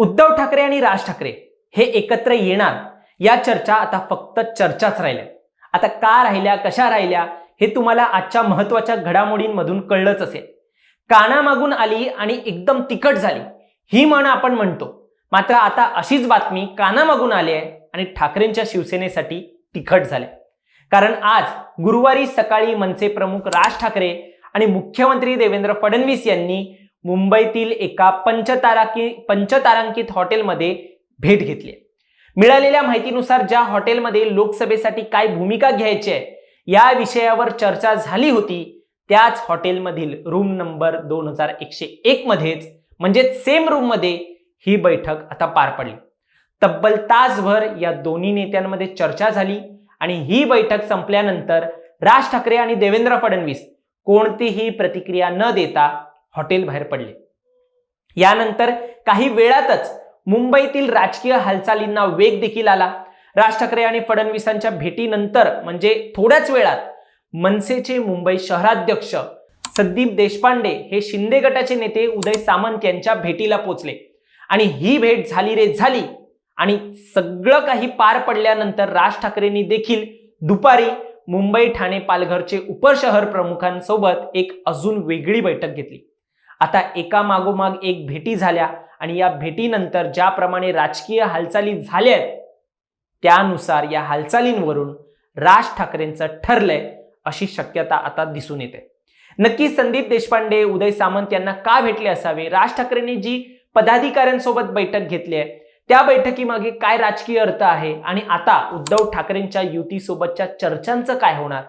उद्धव ठाकरे आणि राज ठाकरे हे एकत्र येणार. या चर्चा आता फक्त चर्चाच राहिल्या. आता का राहिल्या कशा राहिल्या हे तुम्हाला आजच्या महत्त्वाच्या घडामोडींमधून कळलंच असेल. कानामागून आली आणि एकदम तिखट झाली. ही म्हण आपण म्हणतो. मात्र आता अशीच बातमी कानामागून आली आहे आणि ठाकरेंच्या शिवसेनेसाठी तिखट झाल्या. कारण आज गुरुवारी सकाळी मनसे प्रमुख राज ठाकरे आणि मुख्यमंत्री देवेंद्र फडणवीस यांनी मुंबईतील एका पंचताराकी पंचतारांकित हॉटेलमध्ये भेट घेतली. मिळालेल्या माहितीनुसार ज्या हॉटेलमध्ये लोकसभेसाठी काय भूमिका घ्यायची आहे या विषयावर चर्चा झाली होती त्याच हॉटेलमधील रूम नंबर दोन हजार एकशे एक मध्येच म्हणजे सेम रूममध्ये ही बैठक आता पार पडली. तब्बल तासभर या दोन्ही नेत्यांमध्ये चर्चा झाली आणि ही बैठक संपल्यानंतर राज ठाकरे आणि देवेंद्र फडणवीस कोणतीही प्रतिक्रिया न देता हॉटेल बाहेर पडले. यानंतर काही वेळातच मुंबईतील राजकीय हालचालींना वेग देखील आला. राज ठाकरे आणि फडणवीसांच्या भेटीनंतर म्हणजे थोड्याच वेळात मनसेचे मुंबई शहराध्यक्ष संदीप देशपांडे हे शिंदे गटाचे नेते उदय सामंत यांच्या भेटीला पोचले. आणि ही भेट झाली रे झाली. आणि सगळं काही पार पडल्यानंतर राज ठाकरेंनी देखील दुपारी मुंबई ठाणे पालघरचे उपशहर प्रमुखांसोबत एक अजून वेगळी बैठक घेतली. आता एका मागोमाग एक भेटी झाल्या आणि या भेटीनंतर ज्याप्रमाणे राजकीय हालचाली झाल्या आहेत त्यानुसार या हालचालींवरून राज ठाकरेंचं ठरलंय अशी शक्यता आता दिसून येते. नक्की संदीप देशपांडे उदय सामंत यांना का भेटले असावे? राज ठाकरेंनी जी पदाधिकाऱ्यांसोबत बैठक घेतली आहे त्या बैठकीमागे काय राजकीय अर्थ आहे आणि आता उद्धव ठाकरेंच्या युतीसोबतच्या चर्चांचं काय होणार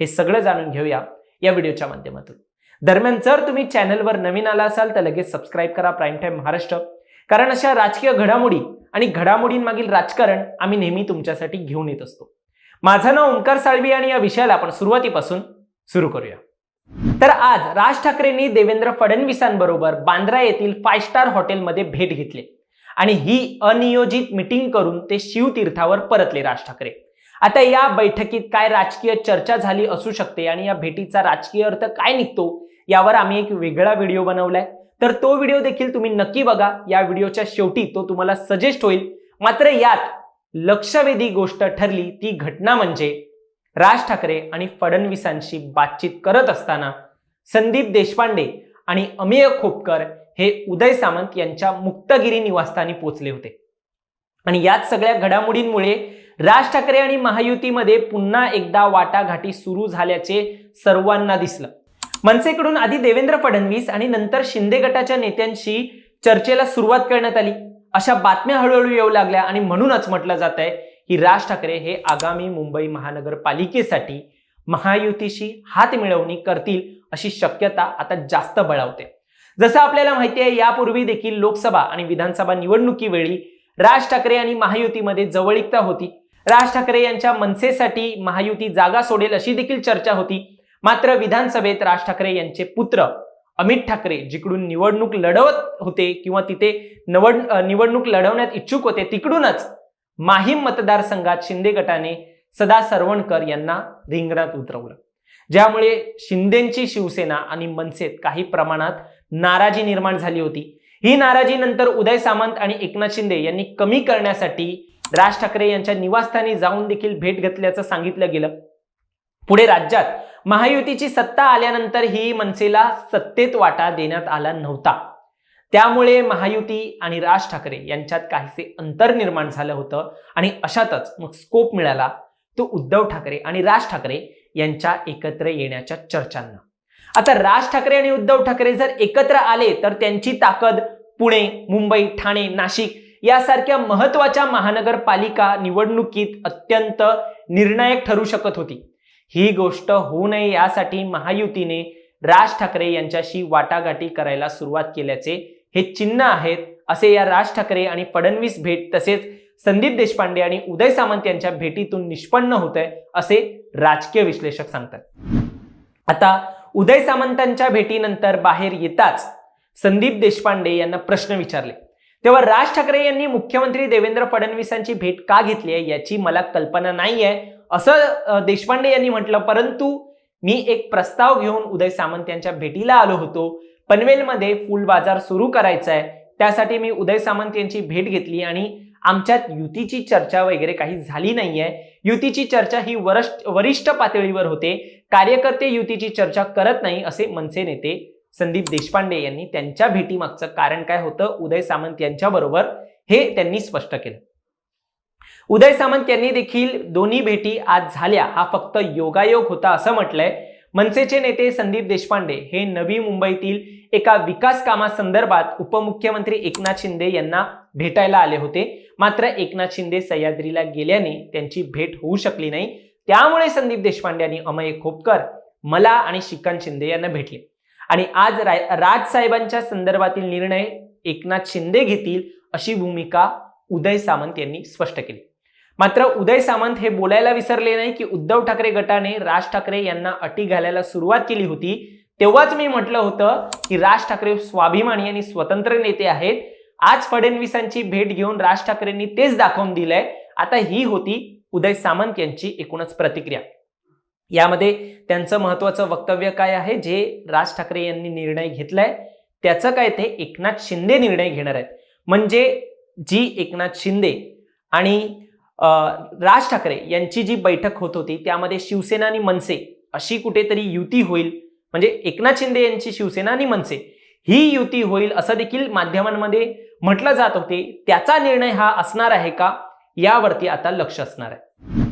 हे सगळं जाणून घेऊया या व्हिडिओच्या माध्यमातून. दरम्यान जर तुम्ही चॅनलवर नवीन आला असाल तर लगेच सबस्क्राईब करा प्राईम टाईम महाराष्ट्र. कारण अशा राजकीय घडामोडी आणि घडामोडींमागील राजकारण आम्ही नेहमी तुमच्यासाठी घेऊन येत असतो. माझं नाव ओंकार साळवी आणि या विषयाला आपण सुरुवातीपासून सुरू करूया. तर आज राज ठाकरेंनी देवेंद्र फडणवीसांबरोबर बांद्रा येथील फाय स्टार हॉटेलमध्ये भेट घेतली. आणि ही अनियोजित मिटिंग करून ते शिवतीर्थावर परतले राज ठाकरे. आता या बैठकीत काय राजकीय चर्चा झाली असू शकते आणि या भेटीचा राजकीय अर्थ काय निघतो यावर आम्ही एक वेगळा व्हिडिओ बनवलाय. तर तो व्हिडिओ देखील तुम्ही नक्की बघा. या व्हिडिओच्या शेवटी तो तुम्हाला सजेस्ट होईल. मात्र यात लक्षवेधी गोष्ट ठरली. ती घटना म्हणजे राज ठाकरे आणि फडणवीसांशी बातचीत करत असताना संदीप देशपांडे आणि अमेय खोपकर हे उदय सामंत यांच्या मुक्तगिरी निवासस्थानी पोहोचले होते. आणि याच सगळ्या घडामोडींमुळे राज ठाकरे आणि महायुतीमध्ये पुन्हा एकदा वाटाघाटी सुरू झाल्याचे सर्वांना दिसलं. मनसेकडून आधी देवेंद्र फडणवीस आणि नंतर शिंदे गटाच्या नेत्यांशी चर्चेला सुरुवात करण्यात आली. अशा बातम्या हळूहळू येऊ लागल्या आणि म्हणूनच म्हटलं जात आहे की राज ठाकरे हे आगामी मुंबई महानगरपालिकेसाठी महायुतीशी हात मिळवणी करतील अशी शक्यता आता जास्त बळावते. जसं आपल्याला माहिती आहे यापूर्वी देखील लोकसभा आणि विधानसभा निवडणुकीवेळी राज ठाकरे आणि महायुतीमध्ये जवळीकता होती. राज ठाकरे यांच्या मनसेसाठी महायुती जागा सोडेल अशी देखील चर्चा होती. मात्र विधानसभेत राज ठाकरे यांचे पुत्र अमित ठाकरे जिकडून निवडणूक लढवत होते किंवा तिथे नवड निवडणूक लढवण्यात इच्छुक होते तिकडूनच माहीम मतदारसंघात शिंदे गटाने सदा सरवणकर यांना रिंगणात उतरवलं. ज्यामुळे शिंदेची शिवसेना आणि मनसेत काही प्रमाणात नाराजी निर्माण झाली होती. ही नाराजी नंतर उदय सामंत आणि एकनाथ शिंदे यांनी कमी करण्यासाठी राज ठाकरे यांच्या निवासस्थानी जाऊन देखील भेट घेतल्याचं सांगितलं गेलं. पुढे राज्यात महायुतीची सत्ता आल्यानंतर ही मनसेला सत्तेत वाटा देण्यात आला नव्हता. त्यामुळे महायुती आणि राज ठाकरे यांच्यात काहीसे अंतर निर्माण झालं होतं आणि अशातच मग स्कोप मिळाला तो उद्धव ठाकरे आणि राज ठाकरे यांच्या एकत्र येण्याच्या चर्चांना. आता राज ठाकरे आणि उद्धव ठाकरे जर एकत्र आले तर त्यांची ताकद पुणे मुंबई ठाणे नाशिक यासारख्या महत्त्वाच्या महानगरपालिका निवडणुकीत अत्यंत निर्णायक ठरू शकत होती. ही गोष्ट होऊ नये यासाठी महायुतीने राज ठाकरे यांच्याशी वाटाघाटी करायला सुरुवात केल्याचे हे चिन्ह आहेत असे या राज ठाकरे आणि फडणवीस भेट तसेच संदीप देशपांडे आणि उदय सामंत यांच्या भेटीतून निष्पन्न होत आहे असे राजकीय विश्लेषक सांगतात. आता उदय सामंतांच्या भेटीनंतर बाहेर येताच संदीप देशपांडे यांना प्रश्न विचारले. तेव्हा राज ठाकरे यांनी मुख्यमंत्री देवेंद्र फडणवीसांची भेट का घेतली आहे याची मला कल्पना नाही आहे असं देशपांडे यांनी म्हटलं परंतु मी एक प्रस्ताव घेऊन उदय सामंत यांच्या भेटीला आलो होतो. पनवेलमध्ये फुल बाजार सुरू करायचा आहे त्यासाठी मी उदय सामंत यांची भेट घेतली आणि आमच्यात युतीची चर्चा वगैरे काही झाली नाहीये. युतीची चर्चा ही वरिष्ठ वरिष्ठ पातळीवर होते. कार्यकर्ते युतीची चर्चा करत नाही असे मनसे नेते संदीप देशपांडे यांनी त्यांच्या भेटीमागचं कारण काय होतं उदय सामंत यांच्या बरोबर हे त्यांनी स्पष्ट केलं. उदय सामंत यांनी देखील दोन्ही भेटी आज झाल्या. हा फक्त योगायोग होता असं म्हटलंय. मनसेचे नेते संदीप देशपांडे हे नवी मुंबईतील एका विकास कामासंदर्भात उपमुख्यमंत्री एकनाथ शिंदे यांना भेटायला आले होते. मात्र एकनाथ शिंदे सह्याद्रीला गेल्याने त्यांची भेट होऊ शकली नाही. त्यामुळे संदीप देशपांडे आणि अमय खोपकर मला आणि श्रीकांत शिंदे यांना भेटले. आणि आज राज साहेबांच्या संदर्भातील निर्णय एकनाथ शिंदे घेतील अशी भूमिका उदय सामंत यांनी स्पष्ट केली. मात्र उदय सामंत हे बोलायला विसरले नाही की उद्धव ठाकरे गटाने राज ठाकरे यांना अटी घालायला सुरुवात केली होती. तेव्हाच मी म्हटलं होतं की राज ठाकरे स्वाभिमानी आणि स्वतंत्र नेते आहेत. आज फडणवीसांची भेट घेऊन राज ठाकरेंनी तेच दाखवून दिलंय. आता ही होती उदय सामंत यांची एकूणच प्रतिक्रिया. यामध्ये त्यांचं महत्वाचं वक्तव्य काय आहे? जे राज ठाकरे यांनी निर्णय घेतलाय त्याचं काय ते एकनाथ शिंदे निर्णय घेणार आहेत. म्हणजे जी एकनाथ शिंदे आणि राज ठाकरे यांची जी बैठक होत होती त्यामध्ये शिवसेना आणि मनसे अशी कुठेतरी युती होईल. म्हणजे एकनाथ शिंदे यांची शिवसेना आणि मनसे ही युती होईल असं देखील माध्यमांमध्ये म्हटलं जात होते. त्याचा निर्णय हा असणार आहे का? यावरती आता लक्ष असणार आहे.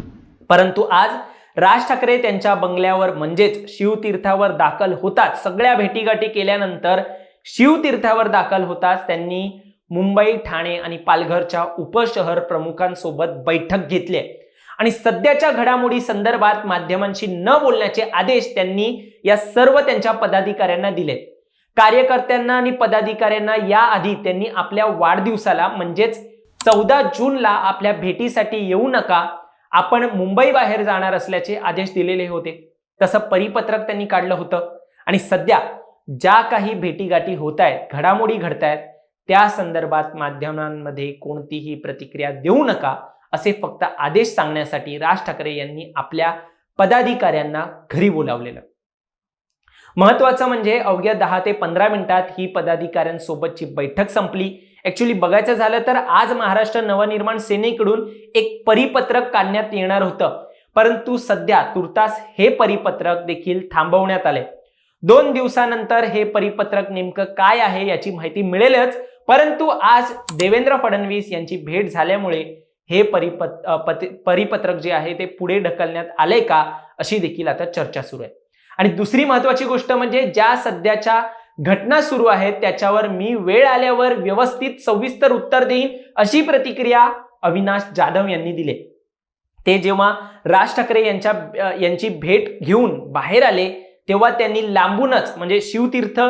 परंतु आज राज ठाकरे त्यांच्या बंगल्यावर म्हणजेच शिवतीर्थावर दाखल होताच सगळ्या भेटीगाठी केल्यानंतर शिवतीर्थावर दाखल होताच त्यांनी मुंबई ठाणे आणि पालघरच्या उपशहर प्रमुखांसोबत बैठक घेतली आणि सध्याच्या घडामोडी संदर्भात माध्यमांशी न बोलण्याचे आदेश त्यांनी या सर्व त्यांच्या पदाधिकाऱ्यांना दिले. कार्यकर्त्यांना आणि पदाधिकाऱ्यांना याआधी त्यांनी आपल्या वाढदिवसाला म्हणजेच चौदा जूनला आपल्या भेटीसाठी येऊ नका आपण मुंबई बाहेर जाणार असल्याचे आदेश दिलेले होते. तसं परिपत्रक त्यांनी काढलं होतं. आणि सध्या ज्या काही भेटीगाठी होत आहेत घडामोडी घडतायत त्या संदर्भात माध्यमांमध्ये कोणतीही प्रतिक्रिया देऊ नका असे फक्त आदेश सांगण्यासाठी राज ठाकरे यांनी आपल्या पदाधिकाऱ्यांना घरी बोलावलेलं. महत्वाचं म्हणजे अवघ्या दहा ते पंधरा मिनिटात ही पदाधिकाऱ्यांसोबतची बैठक संपली. ऍक्च्युली बघायचं झालं तर आज महाराष्ट्र नवनिर्माण सेनेकडून एक परिपत्रक काढण्यात येणार होतं. परंतु सध्या तुर्तास हे परिपत्रक देखील थांबवण्यात आले दोन दिवसानंतर हे परिपत्रक नेमकं काय आहे याची माहिती मिळेलच परंतु आज देवेंद्र फडणवीस यांची भेट झाल्यामुळे हे परिपत परिपत्रक जे आहे ते पुढे ढकलण्यात आले का अशी देखील आता चर्चा सुरू आहे. आणि दुसरी महत्वाची गोष्ट म्हणजे ज्या सध्याच्या घटना सुरू आहेत त्याच्यावर मी वेळ आल्यावर व्यवस्थित सविस्तर उत्तर देईन अशी प्रतिक्रिया अविनाश जाधव यांनी दिली. ते जेव्हा राज ठाकरे यांच्या यांची भेट घेऊन बाहेर आले तेव्हा त्यांनी लांबूनच म्हणजे शिवतीर्थ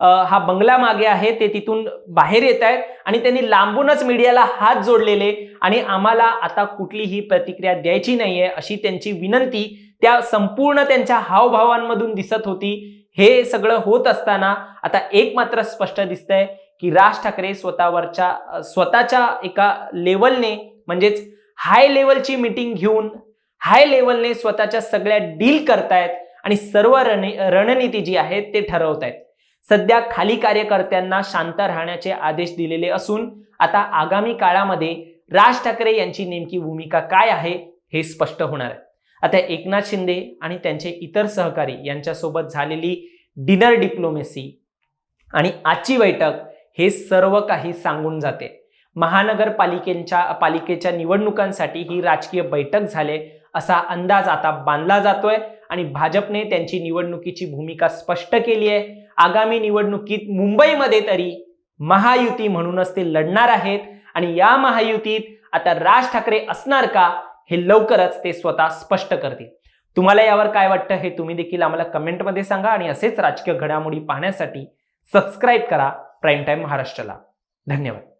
हा बंगला मागे आहे ते तिथून बाहेर येत आहेत आणि त्यांनी लांबूनच मीडियाला हात जोडलेले आणि आम्हाला आता कुठलीही प्रतिक्रिया द्यायची नाहीये अशी त्यांची विनंती त्या संपूर्ण त्यांच्या हावभावांमधून दिसत होती. हे सगळं होत असताना आता एक मात्र स्पष्ट दिसतंय की राज ठाकरे स्वतःवरच्या स्वतःच्या एका लेवलने म्हणजेच हाय लेवलची मीटिंग घेऊन हाय लेवलने स्वतःच्या सगळ्या डील करतायत आणि सर्व रणनीती जी आहे ते ठरवत आहेत सध्या खाली कार्यकर्त्यांना शांत राहण्याचे आदेश दिलेले असून आता आगामी काळामध्ये राज ठाकरे यांची नेमकी भूमिका काय आहे हे स्पष्ट होणार आहे. आता एकनाथ शिंदे आणि त्यांचे इतर सहकारी यांच्यासोबत झालेली डिनर डिप्लोमेसी आणि आजची बैठक हे सर्व काही सांगून जाते. महानगरपालिकेच्या पालिकेच्या निवडणुकांसाठी ही राजकीय बैठक झाले असा अंदाज आता बांधला जातोय आणि भाजपने त्यांची निवडणुकीची भूमिका स्पष्ट केली आहे. आगामी निवडणुकीत मुंबईमध्ये तरी महायुती म्हणूनच ते लढणार आहेत. आणि या महायुतीत आता राज ठाकरे असणार का हे लवकरच ते स्वतः स्पष्ट करतील. तुम्हाला यावर काय वाटतं हे तुम्ही देखील आम्हाला कमेंटमध्ये सांगा आणि असेच राजकीय घडामोडी पाहण्यासाठी सबस्क्राईब करा. प्राईम टाईम महाराष्ट्राला. धन्यवाद.